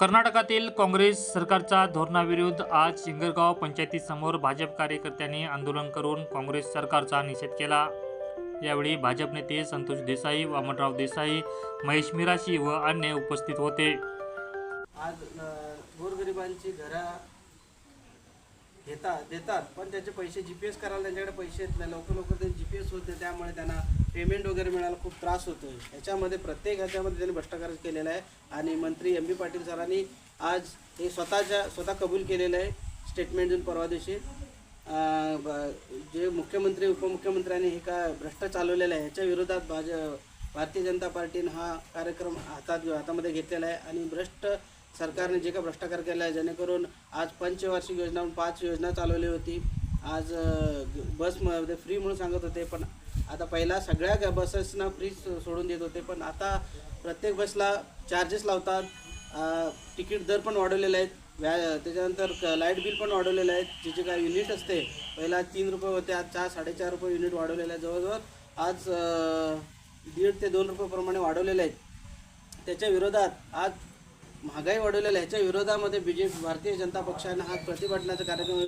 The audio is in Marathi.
कर्नाटकातील काँग्रेस सरकारच्या धोरणाविरुद्ध आज शिंगरगाव पंचायतीसमोर भाजप कार्यकर्त्यांनी आंदोलन करून काँग्रेस सरकारचा निषेध केला. यावेळी भाजप नेते संतोष देसाई वामनराव देसाई महेश मिराशी व अन्य उपस्थित होते. आज गोरगरिबांची घरा घेतात देतात. पण त्याचे पैसे जी पी एस करायला त्यांच्याकडे पैसे येत नाही. लवकर लवकर ते जी पी एस होते. त्यामुळे त्यांना पेमेंट वगैरे मिळायला खूप त्रास होतो आहे ह्याच्यामध्ये प्रत्येक ह्याच्यामध्ये त्यांनी भ्रष्टाचार केलेला आहे. आणि मंत्री एम बी पाटील सरांनी आज हे स्वतःच्या स्वतः कबूल केलेलं आहे. स्टेटमेंट देऊन परवा दिवशी ब- जे मुख्यमंत्री उपमुख्यमंत्र्यांनी हे का भ्रष्ट चालवलेलं आहे ह्याच्या विरोधात भाज भारतीय जनता पार्टीनं हा कार्यक्रम हातात हातामध्ये घेतलेला आहे. आणि भ्रष्ट सरकारने जे काय भ्रष्टाचार केला आहे जेणेकरून आज पंचवार्षिक योजना पाच योजना चालवली होती. आज बसमध्ये म्हणजे फ्री म्हणून सांगत होते पण आता पहिला सगळ्या ग- बसेसना फ्री सोडून देत होते पण आता प्रत्येक बसला चार्जेस लावतात. तिकीट दर पण वाढवलेले आहेत. व्या त्याच्यानंतर क- लाइट बिल पण वाढवलेलं आहे जे जे काय युनिट असते पहिला तीन रुपये होते आज चार साडेचार रुपये युनिट वाढवलेलं आहे जवळजवळ आज दीड ते दोन रुपयाप्रमाणे वाढवलेले आहेत. त्याच्या विरोधात आज महागाई वाढवलेल्या ह्याच्या विरोधामध्ये बी जे भारतीय जनता पक्षानं हा प्रतिभटनाचा कार्यक्रम